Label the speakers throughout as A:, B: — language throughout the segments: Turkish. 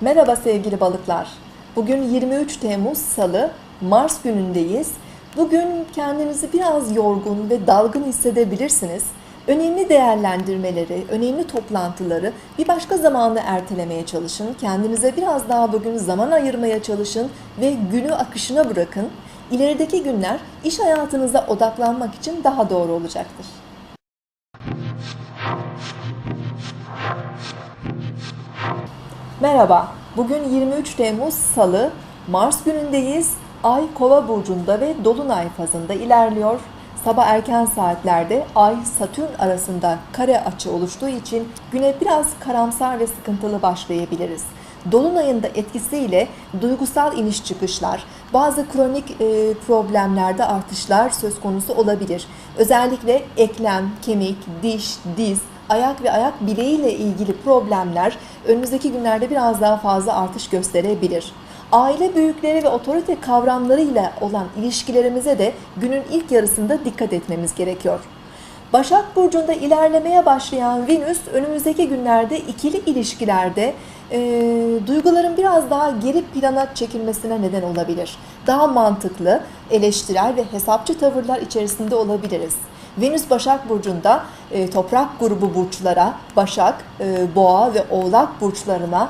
A: Merhaba sevgili balıklar. Bugün 23 Temmuz Salı, Mars günündeyiz. Bugün kendinizi biraz yorgun ve dalgın hissedebilirsiniz. Önemli değerlendirmeleri, önemli toplantıları bir başka zamanla ertelemeye çalışın. Kendinize biraz daha bugün zaman ayırmaya çalışın ve günü akışına bırakın. İlerideki günler iş hayatınıza odaklanmak için daha doğru olacaktır. Merhaba, bugün 23 Temmuz Salı, Mars günündeyiz. Ay Kova burcunda ve Dolunay fazında ilerliyor. Sabah erken saatlerde Ay Satürn arasında kare açı oluştuğu için güne biraz karamsar ve sıkıntılı başlayabiliriz. Dolunayın da etkisiyle duygusal iniş çıkışlar, bazı kronik e, problemlerde artışlar söz konusu olabilir. Özellikle eklem, kemik, diş, diz, ayak ve ayak bileğiyle ilgili problemler önümüzdeki günlerde biraz daha fazla artış gösterebilir. Aile büyükleri ve otorite kavramlarıyla olan ilişkilerimize de günün ilk yarısında dikkat etmemiz gerekiyor. Başak Burcu'nda ilerlemeye başlayan Venüs önümüzdeki günlerde ikili ilişkilerde e, duyguların biraz daha geri plana çekilmesine neden olabilir. Daha mantıklı, eleştirel ve hesapçı tavırlar içerisinde olabiliriz. Venüs Başak Burcu'nda e, toprak grubu burçlara, Başak, e, Boğa ve Oğlak burçlarına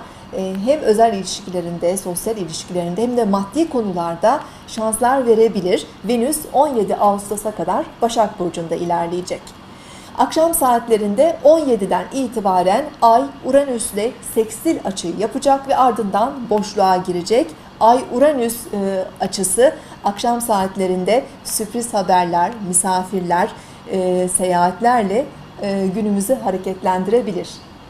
A: hem özel ilişkilerinde, sosyal ilişkilerinde hem de maddi konularda şanslar verebilir. Venüs 17 Ağustos'a kadar Başak Burcu'nda ilerleyecek. Akşam saatlerinde 17'den itibaren Ay Uranüs'le sekstil açıyı yapacak ve ardından boşluğa girecek. Ay-Uranüs e, açısı akşam saatlerinde sürpriz haberler, misafirler, e, seyahatlerle e, günümüzü hareketlendirebilir.